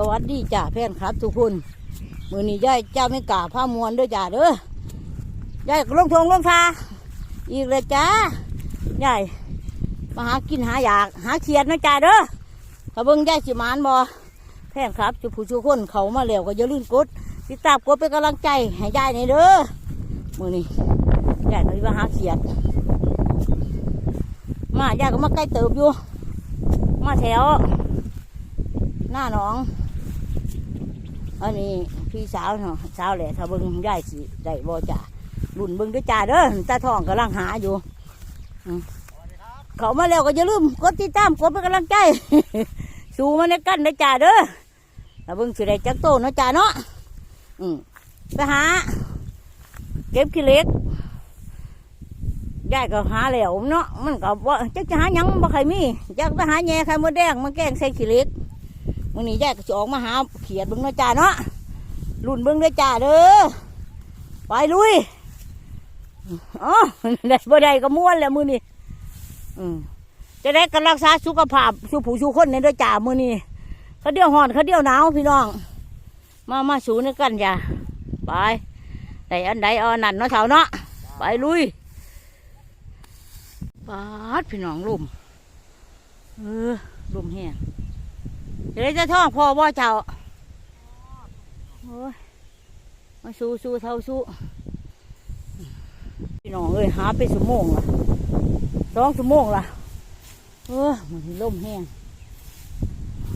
สวัสดีจ้าเพื่อนครับ ทุกคนมือนี้ยายเจ้าไม่กล้าผ้ามวนด้วยจ้าเด้อยายลงทงลงทาอีกเลยจ้ายายมาหากินหาอยากหาเขียดนะจ้าเด้อถ้าเบิ่งยายสิมานบ่เพื่อนครับจุผู้ชุกคนเขามาแล้วก็อย่าลืมกดติดตามกดเป็นกำลังใจให้ยายในอยเด้อมือนี้ยายก็สิมาหาเขียด มายายก็มาใกล้เติบอยู่ มาแถวหน้าหนอง อันนี้พี่สาวเนาะสาวแหละถ้าเบิงยายสิได้บ่จ่ารุ่นเบิงด้วยจ่าเด้อตาทองกำลังหาอยู่เขามาแล้วก็อย่าลืมกดติดตามกดเป็นกำลังใจสู้มาในกันนะจ่าเด้อถ้าเบิงสิได้จักโตเนาะจ่าเนาะอืมไปหา เก็บขี้เล็กยายก็หาแล้วเนาะมันก็ว่าจักจะหายังบ่ใครมีอยากไปหาแหน่ไข่มดแดงมาแกงใส่ขี้เล็ก มื่อนี้ยายก็จะออกมาหาเขียดเบิ้งเนาะจ้าเนาะรุ่นเบิ้งเด้อจ้าเด้อไปลุยอ๋อได้บ่ได้ก็ม้วนแล้วมือนี้อืมจะได้กันรักษาสุขภาพสุผู้สุคนในเด้อจ้ามือนี้เขาเดียวห่อนเขาเดียวหนาวพี่น้อง มามาสูนกันจ้าไปได้อันใดอาอันนั้นเนาะเสาเนาะไปลุยปาดพี่น้องลุมเออลุมแห้ง เดี๋ยวจะท่องพ่อบ่เจ้าโอ้ยมาสู้สู้เท่าสู้พี่น้องเอ้ยหาไปสมงละสองสมงละเออมันล่มแห้ง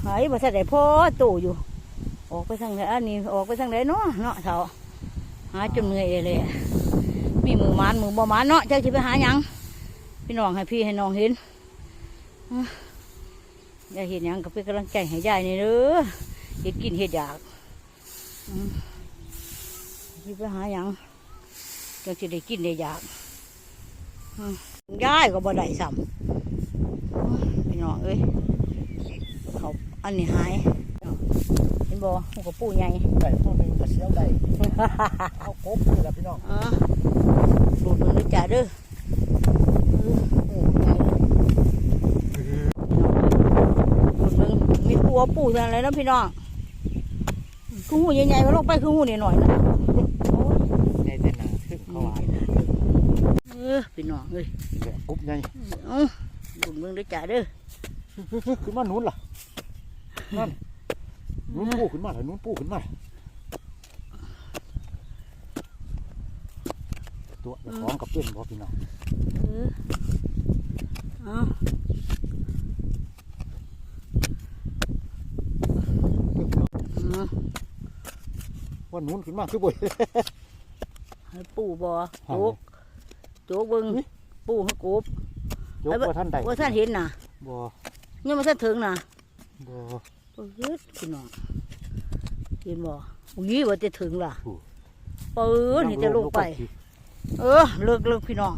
หายบ่ทันได้พ่อโตอยู่ ออกไปทางไหนอันนี้ออกไปทางไหนเนาะเนาะเท่าหาจนเหนื่อยเลยมีมือมานมือบ่มานเนาะเจ้าจะไปหาหยังพี่น้องให้พี่ให้น้องเห็น ยายเห็นหยังก็เป็นกำลังใจให้ยายนี่เด้อเห็ดกินเห็ดอยากอืมสิไปหาหยังก็จะได้กินได้อยากอืมยายก็บ่ได้ซ้ำโอ้ยพี่น้องเอ้ยเขาอันนี้หายเห็นบ่มันก็ปูใหญ่ไก่ตัวหนึ่งกระเชียวได้เอาครบเลยละพี่น้องอ่าดูดมันเลยจ้าเด้อเออโอ้ใหญ่เลยดูด มันมีปูเอาปูอะไรนะพี่น้องคือหูใหญ่ๆมันลงไปคือหูนิดหน่อยๆนะโอ้ยในเต้นหนังทึกเขาหวานเออพี่น้องเอ้ยแบบกรุ๊บไงเอาดูดมึงเลยจ้าเด้อขึ้นมาหนุนล่ะนั่นหนุนปูขึ้นมาเลยหนุนปูขึ้นมาตัวเจ้าของกับเป็นพอพี่น้องเออเอาเอา ว่าหนุนขึ้นมาคือบ่อยให้ปูบ่หัโจนกโจกเบิ่งปูให้กบยกว่าท่านใดว่าท่านเห็นน่ะบ่ยังมาท่านถึงน่ะบ่เปิดพี่น้องเห็นบ่อุ้ยว่าจะถึงล่ะเปิดนี่จะลงไป เออเลิกเลิกพี่น้อง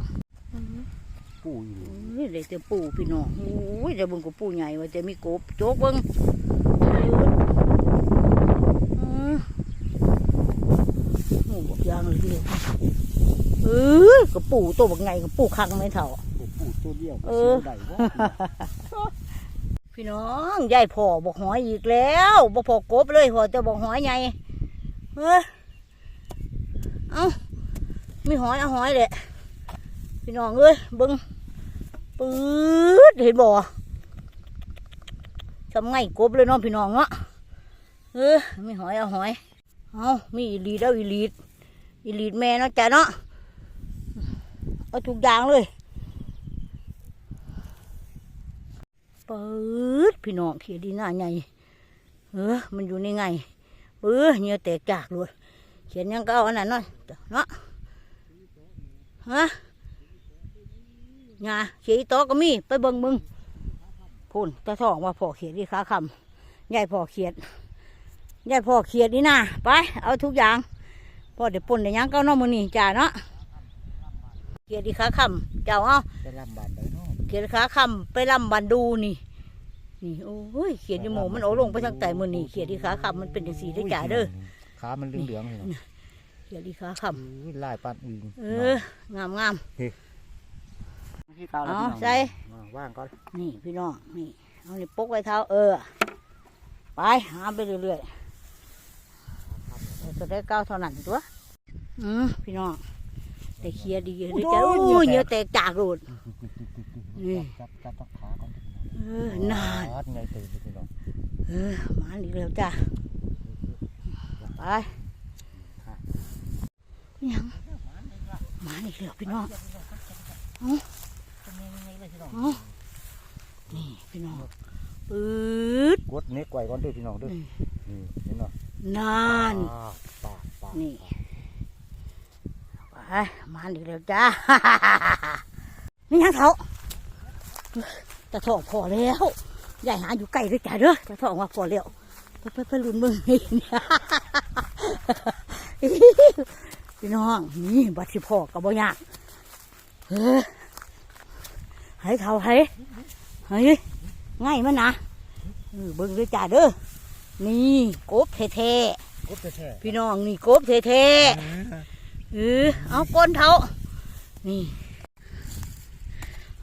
ปูอยู่นี่เลยจะปูพี่น้องอุ้ยจะเบิ่งกับปูใหญ่ว่าจะมีกบโจกเบิ่งอืมโอ้บอกยางเลยเดียวเอ อกับปูตัวบักไงกับปูคังไม่เท่าปูปูตัวเดียวเออได้บ่พี่น้องยายพ่อบอกหอยอีกแล้วบอกพ่อกบเลยพ่อจะบอกหอยไงเฮ้ยเอ้ามีหอยเอาหอยแหละพี่น้องเอ้ยเบิ้งปื๊ดเห็นบ่ทำไงกบเลยเน้องพี่น้องเนาะเออมีหอยเอาหอยเอามีอีลีดเอาอีลีดอีลีดแม่เนาะจ้ะเนาะ เอาทุกอย่างเลยปื๊ดพี่น้องเขียดีหน้าใหญ่เออมันอยู่ในไงเออเหงื่อแตกจากเลยเขียนยังก็เอาอันนั้นหน่อยเนาะฮะงาเขียอีโตอก็มีไปเบิ่งมึงพูนตาทองว่าพ่อเขียดที่ขาคำยายพ่อเขียดยายพ่อเขียดนี่นะไปเอาทุกอย่างพ่อเดี๋ยวปนเดี๋ยวยังก็น้อมือนี่จ่าเนาะ เขียดที่ขาคำเจ้าเอาได้ลำบานได้เนาะเขียนขาคำไปลำบันดูนี่ นี่โอ้ยเขียนอยโมมันเอาลงไปทางใต้มือนี่เขียนที่ขาคำมันเป็นจังสีได้อจ่าเด้อขามันเหลืองๆเลยเนาะเขียนที่ขาคอุ้ยลายปานอึงำเอองามงามที่เตาแล้วเอาพี่น้องใส่อ่าว่างก่อนนี่พี่น้องนี่เอานี่ปกไว้เท้าเออไปหาไปเรื่อยๆจะได้ก้าวเท่านั้นตัวอืมพี่น้อง แต่เคลียร์ดีเลยจ้ะโอ้ยเหนียวแตกจากโรดนี่จับจับจับขาก่อนเออนานขาไงตื่นเลยพี่น้องเออมาอีกแล้วจ้ะไปยังมาอีกแล้วพี่น้องเอ้าเอ้านี่พี่น้องปืดกดเน็กไว้ก่อนเด้วยพี่น้องเด้วยอืมนี่เห็นเนาะนานปากปากปากนี่ ไปมาอีกแล้วจ้านี่ยังเขาตะทองพอแล้วยายหาอยู่ใกล้ด้วยจ้ะเด้อตะทองว่าพอแล้วไปไปไปลุ้นมึงนี่พี่น้องนี่บัดสิพ่อกับบ่ยากเฮ้ยให้เขาให้ให้ง่ายมันนะเออเบิ่งด้วยจ้าเด้อนี่กบแท้กดแท้ๆพี่น้องนี่กบแท้ๆ เออเอาก้นเท้านี่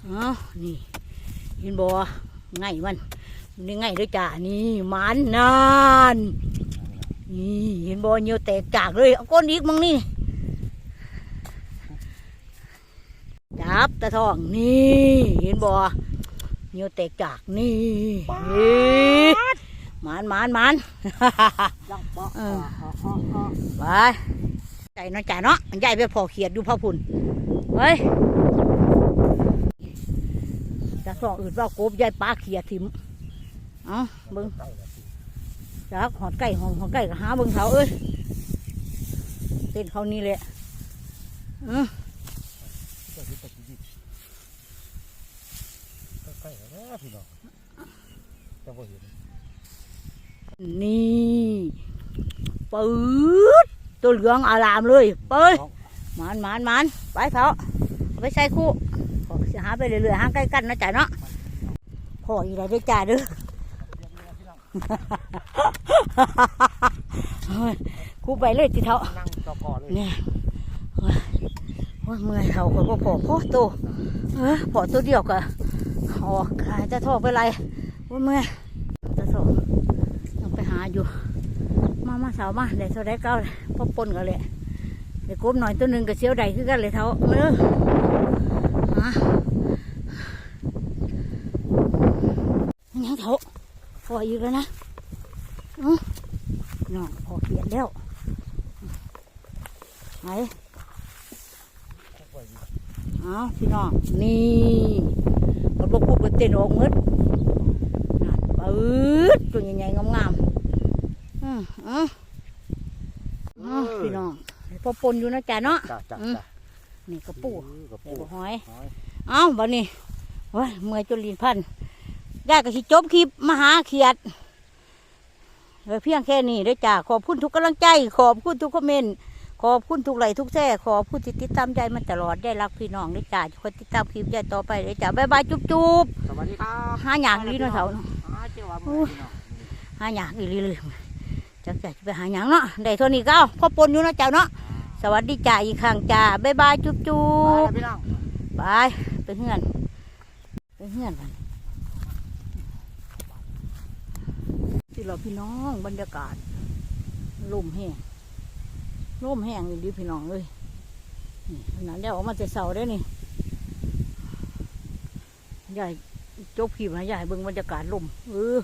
เอานี่เห็นบ่ง่ายมันมันนี่ง่ายด้วยจ้านี่มันนานนี่เห็นบ่เหนียวแตกจากเลยเอาก้นอีกมั้งนี่จับตะทองนี่เห็นบ่เหนียวแตกจากนี่นี่หมานหมานหมานเออไป ใจน้อยใจเนาะมันใหญ่ไปพอเขียดอยู่พ่อพุ่นเฮ้ยจะสองอื่นว่ากบใหญ่ปลาเขียดทิมเอ้าเบิ้งจักหอดไก่หอมหอดไก่ก็หาเบิ้งเขาเอ้ยเต้นเขานี่แหละอือใกล้ๆแล้วพี่น้องจะบ่เห็นนี่ปืด ตัวเหลืองอารามเลยเปิดหมานหมานหมานไปเขาเอาไปใส่คู่ขอหาไปเรื่อยๆห้างใกล้กันนะจ่าเนาะพ่ออีไรได้จ่ายเด้อเฮ้ยคู่ไปเลยจิเถานั่งจอกอเนี่ยโอ้ยโอ้ยเมื่อยเขาคนก็พอพอโตเออพอตัวเดียวก็ออกขายจะทอกไปไรว่าเมื่อยจะทอกต้องไปหาอยู่ มามาสาวมาเดี๋ยวเท่าได้เก้าพอปนกันเลยเดี๋ยวกบหน่อยตัวหนึ่งกับเสียวใดคือกันเลยเท่าเออฮะยังเท่าพออีกแล้วนะน้องพอเขียนแล้วไหนเอาพี่น้องนี่มันบกพูดเป็นเต้นออกหมืดนั่นปื๊ดตัวใหญ่ๆงามๆ อืมอืมอืมพี่น้องพอปนอยู่นะจ๊ะเนาะจ้าจ้าอืมจ้านี่กระปูกระใส่ปูบ่หอยหอย เอ้าบัดนี้โอ้ยเมื่อยจนลิ้นพันได้ก็สิจบคลิปมาหาเขียดเหลือเพียงแค่นี้เด้อจ้าขอบคุณทุกกำลังใจ ขอบคุณทุกคอมเมนต์ขอบคุณทุกไลค์ทุกแช่ขอบคุณที่ติดตามใจมาตลอดได้รักพี่น้องเด้อจ้าคอยติดตามคลิปใหญ่ต่อไปเด้อจ้าบ๊ายบายจุ๊บจุ๊บสวัสดีครับหาอย่างนี้เนาะเสาเนาะหาเจ้าว่าเมื่อยพี่น้องหาหยางอีหลีเลย จักจะไปหาหยางเนาะได้เท่านี้ก็เอาพ่อปนอยู่เนาะเจ้าเนาะสวัสดีจ้าอีกครั้งจ้าบ๊ายบายจุ๊บจุ๊ไปบแล้วพี่น้องไปไปเฮือนไปเฮือนกันที่เราพี่น้องบรรยากาศลมแห้งลมแห้งอีดีพี่น้องเลยนี่ขนาดเดี๋ยวออกมาจะเสาได้อนี่ยายจบขีบนะยายเบิ่งบรรยากาศลมเออ